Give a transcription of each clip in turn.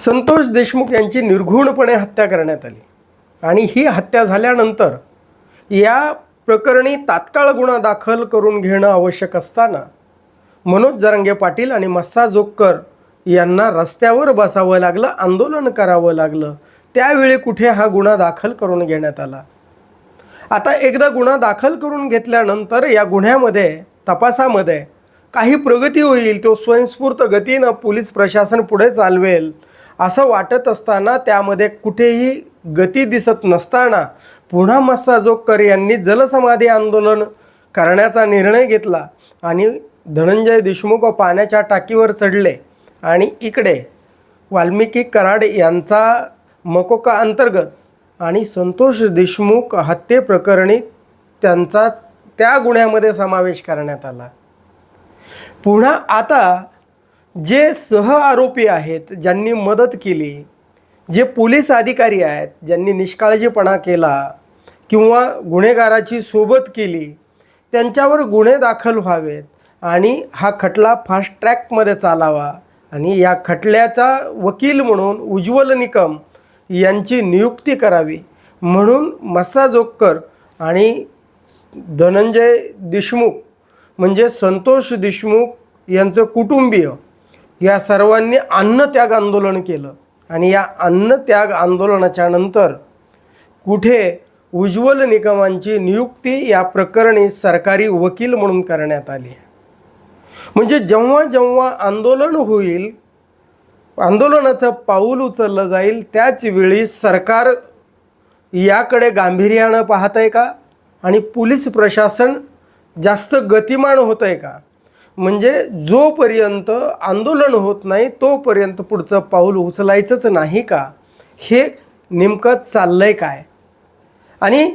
संतोष देशमुख यांची निर्घुणपणे हत्या करण्यात आली. आणि ही हत्या झाल्यानंतर या प्रकरणी तात्काळ गुन्हा दाखल करून घेणं आवश्यक असताना मनोज जरांगे पाटील आणि मस्सा जोगकर यांना रस्त्यावर बसावं लागलं आंदोलन करावं लागलं. त्यावेळी कुठे हा गुन्हा दाखल करून घेण्यात आला? आता एकदा गुन्हा दाखल करून घेतल्यानंतर या गुन्ह्यामध्ये तपासामध्ये काही प्रगती होईल तो स्वयंस्फूर्त गतीनं पोलीस प्रशासन पुढे चालवेल असं वाटत असताना त्यामध्ये कुठेही गती दिसत नसताना पुन्हा मस्साजोगकर यांनी जलसमाधी आंदोलन करण्याचा निर्णय घेतला आणि धनंजय देशमुख पाण्याच्या टाकीवर चढले. आणि इकडे वाल्मिकी कराड यांचा मकोका अंतर्गत आणि संतोष देशमुख हत्येप्रकरणी त्यांचा त्या गुन्ह्यामध्ये समावेश करण्यात आला. पुन्हा आता जे सह आरोपी आहेत ज्यांनी मदत केली जे पोलीस अधिकारी आहेत ज्यांनी निष्काळजीपणा केला किंवा गुन्हेगाराची सोबत केली त्यांच्यावर गुन्हे दाखल व्हावेत आणि हा खटला फास्ट ट्रॅकमध्ये चालावा आणि या खटल्याचा वकील म्हणून उज्ज्वल निकम यांची नियुक्ती करावी म्हणून मस्सा जोगकर आणि धनंजय देशमुख म्हणजे संतोष देशमुख यांचं कुटुंबीय या सर्वांनी अन्नत्याग आंदोलन केलं. आणि या अन्नत्याग आंदोलनाच्या नंतर कुठे उज्ज्वल निकमांची नियुक्ती या प्रकरणी सरकारी वकील म्हणून करण्यात आली. म्हणजे जेव्हा जेव्हा आंदोलन होईल आंदोलनाचं पाऊल उचललं जाईल त्याचवेळी सरकार याकडे गांभीर्यानं पाहत आहे का? आणि पोलीस प्रशासन जास्त गतिमान होत आहे का? म्हणजे जोपर्यंत आंदोलन होत नाही तोपर्यंत पुढचं पाऊल उचलायचंच नाही का? हे नेमकं चाललं आहे काय? आणि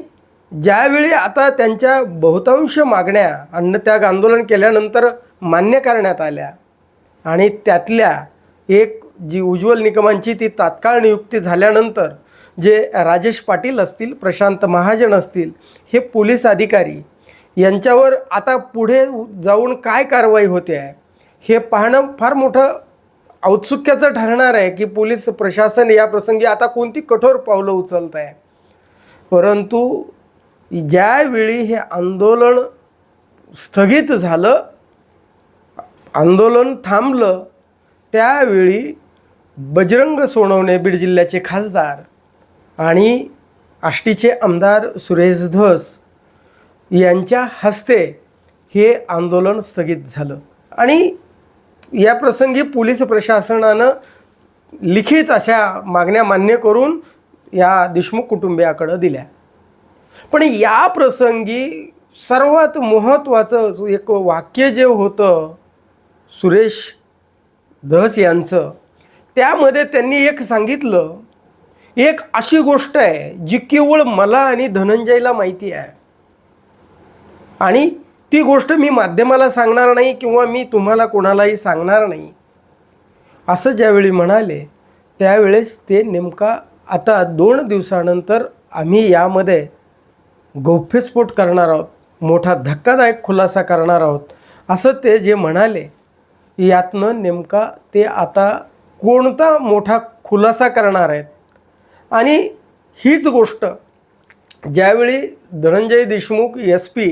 ज्यावेळी आता त्यांच्या बहुतांश मागण्या अन्नत्याग आंदोलन केल्यानंतर मान्य करण्यात आल्या आणि त्यातल्या एक जी उज्ज्वल निकमांची ती तात्काळ नियुक्ती झाल्यानंतर जे राजेश पाटील असतील प्रशांत महाजन असतील हे पोलीस अधिकारी यांच्यावर आता पुढे जाऊन काय कारवाई होते आहे हे पाहणं फार मोठं औत्सुक्याचं ठरणार आहे की पोलीस प्रशासन या प्रसंगी आता कोणती कठोर पावलं उचलत आहे. परंतु ज्यावेळी हे आंदोलन स्थगित झालं आंदोलन थांबलं त्यावेळी बजरंग सोनवणे बीड जिल्ह्याचे खासदार आणि आष्टीचे आमदार सुरेश धस यांच्या हस्ते हे आंदोलन स्थगित झालं. आणि या प्रसंगी पोलीस प्रशासनानं लिखित अशा मागण्या मान्य करून या देशमुख कुटुंबियाकडं दिल्या. पण या प्रसंगी सर्वात महत्त्वाचं एक वाक्य जे होतं सुरेश धस यांचं त्यामध्ये त्यांनी एक सांगितलं एक अशी गोष्ट आहे जी केवळ मला आणि धनंजयला माहिती आहे. आणि ती गोष्ट मी माध्यमाला सांगणार नाही किंवा मी तुम्हाला कोणालाही सांगणार नाही. असं ज्यावेळी म्हणाले त्यावेळेस ते नेमका आता दोन दिवसानंतर आम्ही यामध्ये गौप्यस्फोट करणार आहोत मोठा धक्कादायक खुलासा करणार आहोत असं ते जे म्हणाले यातनं नेमका ते आता कोणता मोठा खुलासा करणार आहेत. आणि हीच गोष्ट ज्यावेळी धनंजय देशमुख एस पी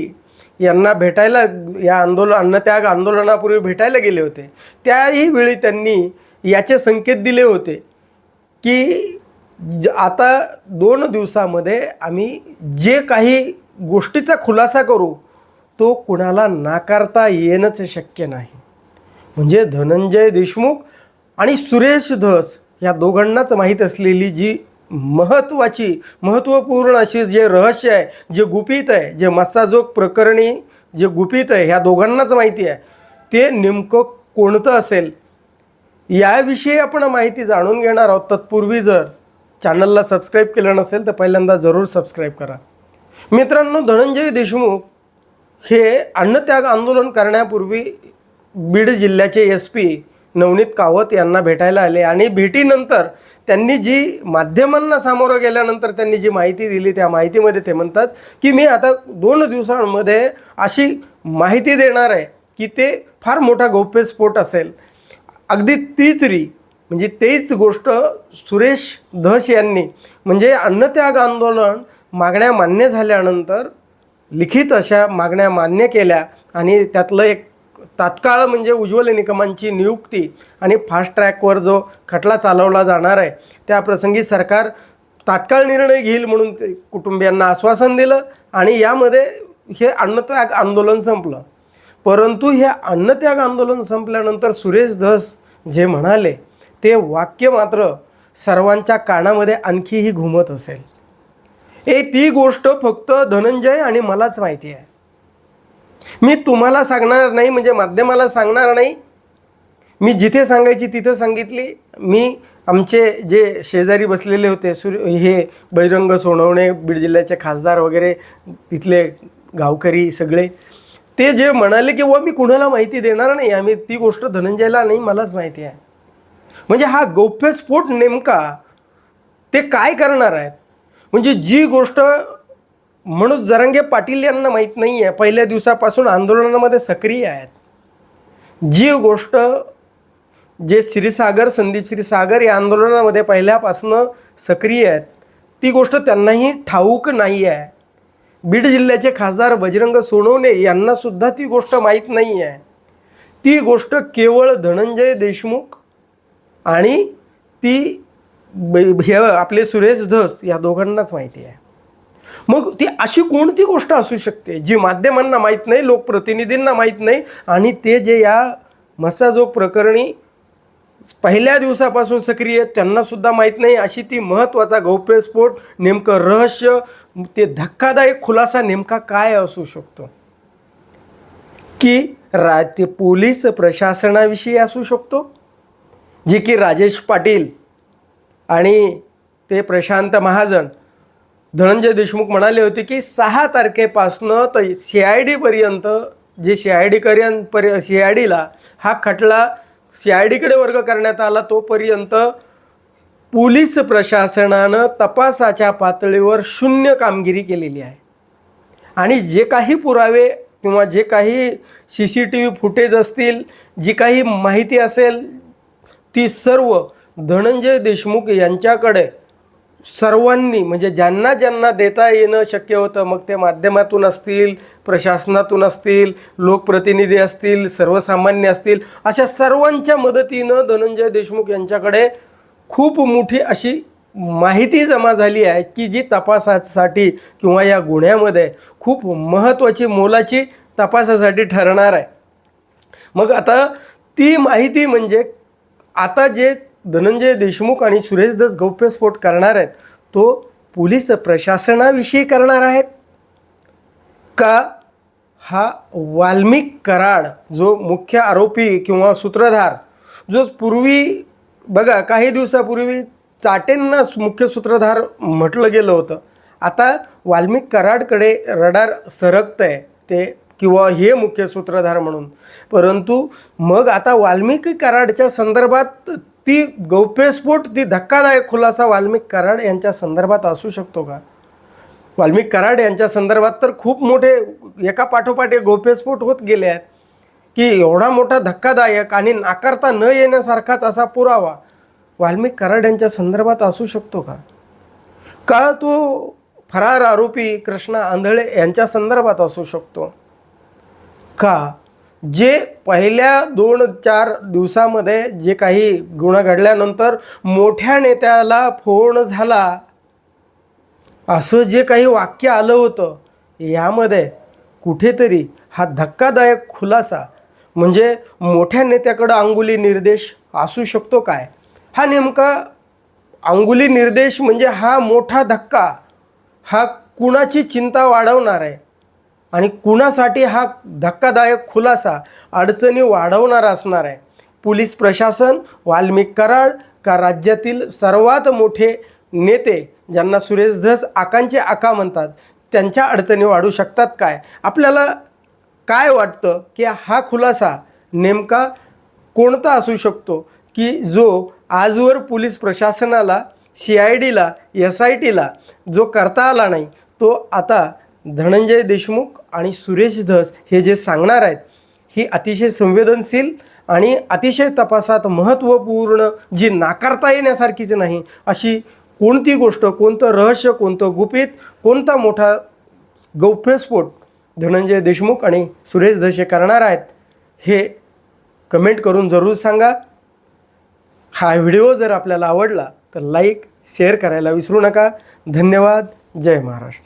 यांना भेटायला या आंदोलन अन्नत्याग आंदोलनापूर्वी भेटायला गेले होते. त्याही वेळी त्यांनी याचे संकेत दिले होते की ज आता दोन दिवसामध्ये आम्ही जे काही गोष्टीचा खुलासा करू तो कुणाला नाकारता येणंच शक्य नाही. म्हणजे धनंजय देशमुख आणि सुरेश धस या दोघांनाच माहीत असलेली जी महत्त्वाची महत्त्वपूर्ण अशी जे रहस्य आहे जे गुपित आहे जे मस्साजोग प्रकरणी जे गुपित आहे ह्या दोघांनाच माहिती आहे. ते नेमकं कोणतं असेल? याविषयी आपण माहिती जाणून घेणार आहोत. तत्पूर्वी जर चॅनलला सबस्क्राईब केलं नसेल तर पहिल्यांदा जरूर सबस्क्राईब करा. मित्रांनो धनंजय देशमुख हे अन्नत्याग आंदोलन करण्यापूर्वी बीड जिल्ह्याचे एस पी नवनीत कावत यांना भेटायला आले आणि भेटीनंतर त्यांनी जी माध्यमांना सामोरं गेल्यानंतर त्यांनी जी माहिती दिली त्या माहितीमध्ये ते म्हणतात की मी आता दोन दिवसांमध्ये अशी माहिती देणार आहे की ते फार मोठा गौप्यस्फोट असेल. अगदी तीच री म्हणजे तेच गोष्ट सुरेश धस यांनी म्हणजे अन्नत्याग आंदोलन मागण्या मान्य झाल्यानंतर लिखित अशा मागण्या मान्य केल्या आणि त्यातलं एक तात्काळ म्हणजे उज्ज्वल निकमांची नियुक्ती आणि फास्ट ट्रॅकवर जो खटला चालवला जाणार आहे त्याप्रसंगी सरकार तात्काळ निर्णय घेईल म्हणून ते कुटुंबियांना आश्वासन दिलं आणि यामध्ये हे अन्नत्याग आंदोलन संपलं. परंतु हे अन्नत्याग आंदोलन संपल्यानंतर सुरेश धस जे म्हणाले ते वाक्य मात्र सर्वांच्या कानामध्ये आणखीही घुमत असेल. ए ती गोष्ट फक्त धनंजय आणि मलाच माहिती आहे. मी तुम्हाला सांगणार नाही म्हणजे माध्यमाला सांगणार नाही. मी जिथे सांगायची तिथं सांगितली. मी आमचे जे शेजारी बसलेले होते सूर्य हे बहिरंग सोनवणे बीड जिल्ह्याचे खासदार वगैरे तिथले गावकरी सगळे ते जे म्हणाले की व मी कुणाला माहिती देणार नाही? आम्ही ती गोष्ट धनंजयला नाही मलाच माहिती आहे. म्हणजे हा गौप्यस्फोट नेमका ते काय करणार आहेत? म्हणजे जी गोष्ट म्हणून जरंगे पाटील यांना माहीत नाही आहे पहिल्या दिवसापासून आंदोलनामध्ये सक्रिय आहेत. जी गोष्ट जे श्रीसागर संदीप श्रीसागर या आंदोलनामध्ये पहिल्यापासून सक्रिय आहेत ती गोष्ट त्यांनाही ठाऊक नाही आहे बीड जिल्ह्याचे खासदार बजरंग सोनवणे यांनासुद्धा ती गोष्ट माहीत नाही आहे ती गोष्ट केवळ धनंजय देशमुख आणि ती हे आपले सुरेश धस या दोघांनाच माहिती आहे. मग ती अशी कोणती गोष्ट असू शकते जी माध्यमांना माहीत नाही लोकप्रतिनिधींना माहीत नाही आणि ते जे या मसाजोग प्रकरणी पहिल्या दिवसापासून सक्रिय त्यांनासुद्धा माहीत नाही अशी ती महत्त्वाचा गौप्यस्फोट नेमकं रहस्य ते धक्कादायक खुलासा नेमका काय असू शकतो? की रा ते पोलीस प्रशासनाविषयी असू शकतो? जे की राजेश पाटील आणि ते प्रशांत महाजन धनंजय देशमुख म्हणाले होते की सहा तारखेपासनं तर सी आय डीपर्यंत जे सी आय डी पर्यंत पर्य सी आय डीला हा खटला सी आय डीकडे वर्ग करण्यात आला तोपर्यंत पोलीस प्रशासनानं तपासाच्या पातळीवर शून्य कामगिरी केलेली आहे. आणि जे काही पुरावे किंवा जे काही C C T V footage असतील जी काही माहिती असेल ती सर्व धनंजय देशमुख यांच्याकडे सर्वांनी म्हणजे ज्यांना ज्यांना देता येणं शक्य होतं मग ते माध्यमातून असतील प्रशासनातून असतील लोकप्रतिनिधी असतील सर्वसामान्य असतील अशा सर्वांच्या मदतीनं धनंजय देशमुख यांच्याकडे खूप मोठी अशी माहिती जमा झाली आहे की जी तपासासाठी किंवा या गुन्ह्यामध्ये खूप महत्त्वाची मोलाची तपासासाठी ठरणार आहे. मग आता ती माहिती म्हणजे आता जे धनंजय देशमुख आणि सुरेश दस गौप्यस्फोट करणार आहेत. तो पोलीस प्रशासनाविषयी करणार आहेत? का हा वाल्मिक कराड जो मुख्य आरोपी किंवा सूत्रधार जो पूर्वी बघा काही दिवसापूर्वी चाटेंना मुख्य सूत्रधार म्हटलं गेलं होतं. आता वाल्मिक कराडकडे रडार सरकतं आहे ते किंवा हे मुख्य सूत्रधार म्हणून. परंतु मग आता वाल्मिकी कराडच्या संदर्भात ती गौप्यस्फोट ती धक्कादायक खुलासा वाल्मिक कराड यांच्या संदर्भात असू शकतो का? वाल्मिक कराड यांच्या संदर्भात तर खूप मोठे एका पाठोपाठ गौप्यस्फोट होत गेले आहेत. की एवढा मोठा धक्कादायक आणि नाकारता न येण्यासारखाच असा पुरावा वाल्मिक कराड यांच्या संदर्भात असू शकतो का? का तो फरार आरोपी कृष्णा आंधळे यांच्या संदर्भात असू शकतो का? जे पहिल्या दोन चार दिवसामध्ये जे काही गुन्हा घडल्यानंतर मोठ्या नेत्याला फोन झाला असं जे काही वाक्य आलं होतं यामध्ये कुठेतरी हा धक्कादायक खुलासा म्हणजे मोठ्या नेत्याकडं अंगुली निर्देश असू शकतो काय? हा नेमका अंगुली निर्देश म्हणजे हा मोठा धक्का हा कुणाची चिंता वाढवणार? आहे आणि कुणासाठी हा धक्कादायक खुलासा अडचणी वाढवणारा असणार आहे? पोलीस प्रशासन वाल्मिक कराड का राज्यातील सर्वात मोठे नेते ज्यांना सुरेश धस आकांचे आका म्हणतात त्यांच्या अडचणी वाढू शकतात काय? आपल्याला काय वाटतं की हा खुलासा नेमका कोणता असू शकतो? की जो आजवर पोलीस प्रशासनाला सी आय डीला एस आय टीला जो करता आला नाही तो आता धनंजय देशमुख आणि सुरेश धस हे जे सांगणार आहेत ही अतिशय संवेदनशील आणि अतिशय तपासात महत्त्वपूर्ण जी नाकारता येण्यासारखीच नाही अशी कोणती गोष्ट कोणतं रहस्य कोणतं गुपित कोणता मोठा गौप्यस्फोट धनंजय देशमुख आणि सुरेश धसे करणार आहेत हे कमेंट करून जरूर सांगा. हा व्हिडिओ जर आपल्याला आवडला तर लाईक शेअर करायला विसरू नका. धन्यवाद. जय महाराष्ट्र.